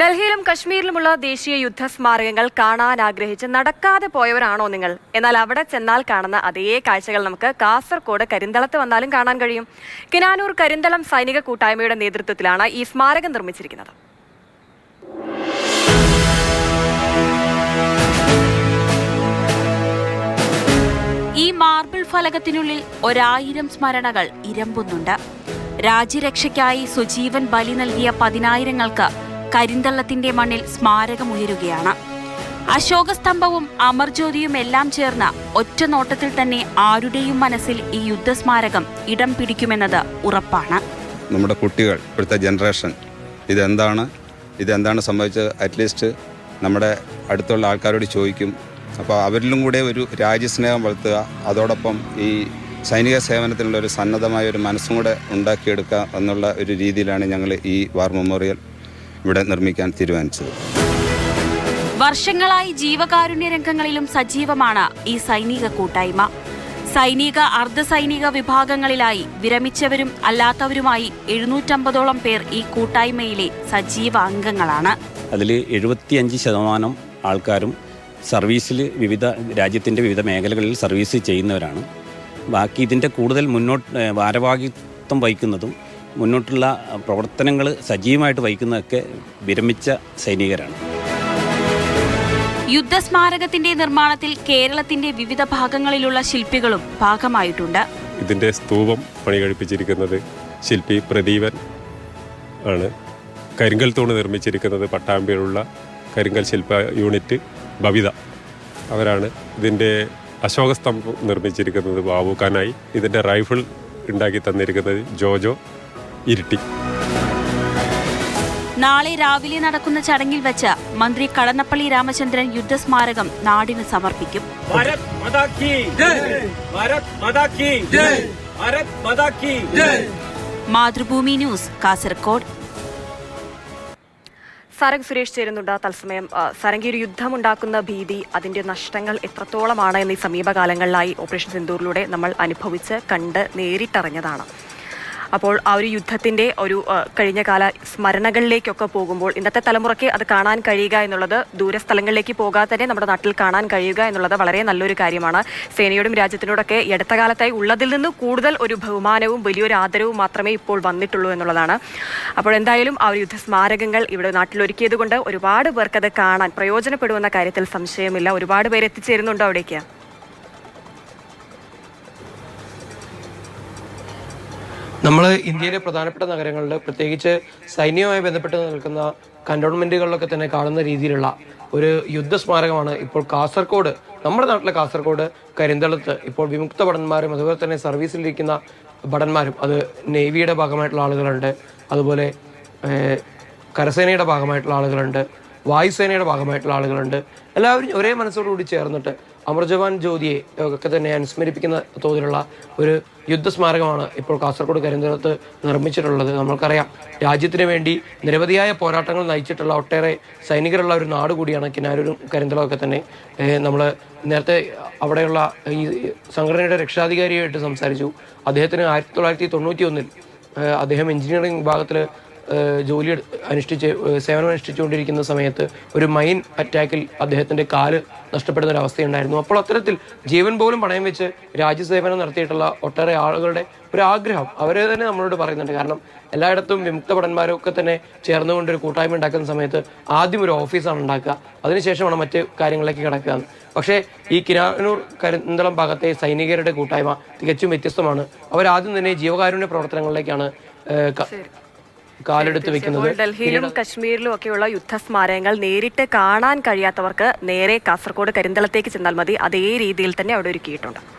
ഡൽഹിയിലും കശ്മീരിലുമുള്ള ദേശീയ യുദ്ധ സ്മാരകങ്ങൾ കാണാൻ ആഗ്രഹിച്ച് നടക്കാതെ പോയവരാണോ നിങ്ങൾ? എന്നാൽ അവിടെ ചെന്നാൽ കാണുന്ന അതേ കാഴ്ചകൾ നമുക്ക് കാസർകോട് കരിന്തളത്ത് വന്നാലും കാണാൻ കഴിയും. കിനാനൂർ കരിന്തളം സൈനിക കൂട്ടായ്മയുടെ നേതൃത്വത്തിലാണ് ഈ സ്മാരകം നിർമ്മിച്ചിരിക്കുന്നത്. ഈ മാർബിൾ ഫലകത്തിനുള്ളിൽ ഒരായിരം സ്മരണകൾ ഇരമ്പുന്നുണ്ട്. രാജ്യരക്ഷയ്ക്കായി സുജീവൻ ബലി നൽകിയ പതിനായിരങ്ങൾക്ക് കരിന്തള്ളത്തിന്റെ മണ്ണിൽ സ്മാരകമുയരുകയാണ്. അശോകസ്തംഭവും അമർജ്യോതിയും എല്ലാം ചേർന്ന ഒറ്റ നോട്ടത്തിൽ തന്നെ ആരുടെയും മനസ്സിൽ ഈ യുദ്ധസ്മാരകം ഇടം പിടിക്കുമെന്നത് ഉറപ്പാണ്. നമ്മുടെ കുട്ടികൾ ഇപ്പോഴത്തെ ജനറേഷൻ ഇതെന്താണ്? ഇതെന്താണ് സംഭവിച്ചത്? അറ്റ്ലീസ്റ്റ് നമ്മുടെ അടുത്തുള്ള ആൾക്കാരോട് ചോദിക്കും. അപ്പോൾ അവരിലും കൂടെ ഒരു രാജ്യസ്നേഹം വളർത്തുക അതോടൊപ്പം ഈ സൈനിക സേവനത്തിനുള്ള ഒരു സന്നദ്ധമായ ഒരു മനസ്സും കൂടെ ഉണ്ടാക്കിയെടുക്കുക എന്നുള്ള ഒരു രീതിയിലാണ് ഞങ്ങൾ ഈ വാർ മെമ്മോറിയൽ ഇവിടെ നിർമ്മിക്കാൻ തീരുമാനിച്ചത്. വർഷങ്ങളായി ജീവകാരുണ്യ രംഗങ്ങളിലും സജീവമാണ് ഈ സൈനിക കൂട്ടായ്മ. സൈനിക അർദ്ധസൈനിക വിഭാഗങ്ങളിലായി വിരമിച്ചവരും അല്ലാത്തവരുമായി എഴുന്നൂറ്റമ്പതോളം പേർ ഈ കൂട്ടായ്മയിലെ സജീവ അംഗങ്ങളാണ്. അതിൽ എഴുപത്തിയഞ്ച് ശതമാനം ആൾക്കാരും സർവീസിൽ വിവിധ രാജ്യത്തിന്റെ വിവിധ മേഖലകളിൽ സർവീസ് ചെയ്യുന്നവരാണ്. ബാക്കി ഇതിന്റെ കൂടുതൽ മുന്നോട്ട് ഭാരവാഹിത്വം വഹിക്കുന്നതും മുന്നോട്ടുള്ള പ്രവർത്തനങ്ങൾ സജീവമായിട്ട് വഹിക്കുന്നതൊക്കെ വിരമിച്ച സൈനികരാണ്. യുദ്ധസ്മാരകത്തിന്റെ നിർമ്മാണത്തിൽ കേരളത്തിന്റെ വിവിധ ഭാഗങ്ങളിലുള്ള ശില്പികളും ഭാഗമായിട്ടുണ്ട്. ഇതിന്റെ സ്തൂപം പണി കഴിപ്പിച്ചിരിക്കുന്നത് ശില്പി പ്രദീപൻ ആണ്. കരിങ്കൽ തൂണ് നിർമ്മിച്ചിരിക്കുന്നത് പട്ടാമ്പിയിലുള്ള കരിങ്കൽ ശില്പ യൂണിറ്റ് ബവിത അവരാണ് ഇതിന്റെ അശോകസ്തംഭം നിർമ്മിച്ചിരിക്കുന്നത് ബാബുഖാനായി ഇതിന്റെ റൈഫിൾ ഉണ്ടാക്കി തന്നിരിക്കുന്നത് ജോജോ. ഇരുട്ടി. നാളെ രാവിലെ നടക്കുന്ന ചടങ്ങിൽ വെച്ച് മന്ത്രി കടന്നപ്പള്ളി രാമചന്ദ്രൻ യുദ്ധസ്മാരകം നാടിന് സമർപ്പിക്കും. മാതൃഭൂമി ന്യൂസ് കാസർകോട്. സാരംഗ് സുരേഷ് ചേരുന്നുണ്ട്. തത്സമയം സാരംഗി ഒരു യുദ്ധമുണ്ടാക്കുന്ന ഭീതി അതിന്റെ നഷ്ടങ്ങൾ എത്രത്തോളമാണ് എന്നീ സമീപകാലങ്ങളിലായി ഓപ്പറേഷൻ സിന്ദൂറിലൂടെ നമ്മൾ അനുഭവിച്ച് കണ്ട് നേരിട്ടറിഞ്ഞതാണ്. അപ്പോൾ ആ ഒരു യുദ്ധത്തിന്റെ ഒരു കഴിഞ്ഞ കാല സ്മരണകളിലേക്കൊക്കെ പോകുമ്പോൾ ഇന്നത്തെ തലമുറയ്ക്ക് അത് കാണാൻ കഴിയുക എന്നുള്ളത് ദൂരസ്ഥലങ്ങളിലേക്ക് പോകാതെ തന്നെ നമ്മുടെ നാട്ടിൽ കാണാൻ കഴിയുക എന്നുള്ളത് വളരെ നല്ലൊരു കാര്യമാണ്. സേനയോടും രാജ്യത്തിനോടൊക്കെ ഈ അടുത്ത കാലത്തായി ഉള്ളതിൽ നിന്ന് കൂടുതൽ ഒരു ബഹുമാനവും വലിയൊരു ആദരവും മാത്രമേ ഇപ്പോൾ വന്നിട്ടുള്ളൂ എന്നുള്ളതാണ്. അപ്പോൾ എന്തായാലും ആ ഒരു യുദ്ധ സ്മാരകങ്ങൾ ഇവിടെ നാട്ടിൽ ഒരുക്കിയത് കൊണ്ട് ഒരുപാട് പേർക്കത് കാണാൻ പ്രയോജനപ്പെടുമെന്ന കാര്യത്തിൽ സംശയമില്ല. ഒരുപാട് പേര് എത്തിച്ചേരുന്നുണ്ടോ അവിടേക്ക്? നമ്മൾ ഇന്ത്യയിലെ പ്രധാനപ്പെട്ട നഗരങ്ങളിൽ പ്രത്യേകിച്ച് സൈന്യവുമായി ബന്ധപ്പെട്ട് നിൽക്കുന്ന കന്റോൺമെന്റുകളിലൊക്കെ തന്നെ കാണുന്ന രീതിയിലുള്ള ഒരു യുദ്ധ സ്മാരകമാണ് ഇപ്പോൾ കാസർഗോഡ് നമ്മുടെ നാട്ടിലെ കാസർഗോഡ് കരിന്തളത്ത് ഇപ്പോൾ വിമുക്ത ഭടന്മാരും അതുപോലെ തന്നെ സർവീസിലിരിക്കുന്ന ഭടന്മാരും അത് നേവിയുടെ ഭാഗമായിട്ടുള്ള ആളുകളുണ്ട്. അതുപോലെ കരസേനയുടെ ഭാഗമായിട്ടുള്ള ആളുകളുണ്ട്. വായുസേനയുടെ ഭാഗമായിട്ടുള്ള ആളുകളുണ്ട്. എല്ലാവരും ഒരേ മനസ്സോടുകൂടി ചേർന്നിട്ട് അമർജവാൻ ജ്യോതിയെ ഒക്കെ തന്നെ അനുസ്മരിപ്പിക്കുന്ന തോതിലുള്ള ഒരു യുദ്ധസ്മാരകമാണ് ഇപ്പോൾ കാസർഗോഡ് കരിന്തളത്ത് നിർമ്മിച്ചിട്ടുള്ളത്. നമ്മൾക്കറിയാം രാജ്യത്തിന് വേണ്ടി നിരവധിയായ പോരാട്ടങ്ങൾ നയിച്ചിട്ടുള്ള ഒട്ടേറെ സൈനികരുള്ള ഒരു നാട് കൂടിയാണ് കിനാരൂരും കരിന്തളമൊക്കെ തന്നെ. നമ്മൾ നേരത്തെ അവിടെയുള്ള ഈ സംഘടനയുടെ രക്ഷാധികാരിയായിട്ട് സംസാരിച്ചു. അദ്ദേഹത്തിന് ആയിരത്തി തൊള്ളായിരത്തി തൊണ്ണൂറ്റി ഒന്നിൽ അദ്ദേഹം എഞ്ചിനീയറിംഗ് വിഭാഗത്തിൽ ജോലി അനുഷ്ഠിച്ച് സേവനം അനുഷ്ഠിച്ചുകൊണ്ടിരിക്കുന്ന സമയത്ത് ഒരു മൈൻ അറ്റാക്കിൽ അദ്ദേഹത്തിന്റെ കാൽ നഷ്ടപ്പെടുന്ന ഒരു അവസ്ഥയുണ്ടായിരുന്നു അപ്പോൾ അത്തരത്തിൽ ജീവൻ പോലും പണയം വെച്ച് രാജ്യസേവനം നടത്തിയിട്ടുള്ള ഒട്ടേറെ ആളുകളുടെ ഒരു ആഗ്രഹം അവരെ തന്നെ നമ്മളോട് പറയുന്നുണ്ട്. കാരണം എല്ലായിടത്തും വിമുക്ത ഭടന്മാരൊക്കെ തന്നെ ചേർന്നുകൊണ്ട് ഒരു കൂട്ടായ്മ ഉണ്ടാക്കുന്ന സമയത്ത് ആദ്യം ഒരു ഓഫീസാണ് ഉണ്ടാക്കുക. അതിനുശേഷമാണ് മറ്റ് കാര്യങ്ങളിലേക്ക് കിടക്കുക. പക്ഷേ ഈ കിരാനൂർ കരിന്തളം ഭാഗത്തെ സൈനികരുടെ കൂട്ടായ്മ തികച്ചും വ്യത്യസ്തമാണ്. അവരാദ്യം തന്നെ ജീവകാരുണ്യ പ്രവർത്തനങ്ങളിലേക്കാണ് കാലെടുത്ത് വെക്കുന്നത് ഡൽഹിയിലും കശ്മീരിലും ഒക്കെയുള്ള യുദ്ധ സ്മാരകങ്ങൾ നേരിട്ട് കാണാൻ കഴിയാത്തവർക്ക് നേരെ കാസർഗോഡ് കരിന്തളത്തേക്ക് ചെന്നാൽ മതി. അതേ രീതിയിൽ തന്നെ അവിടെ ഒരുക്കിയിട്ടുണ്ട്.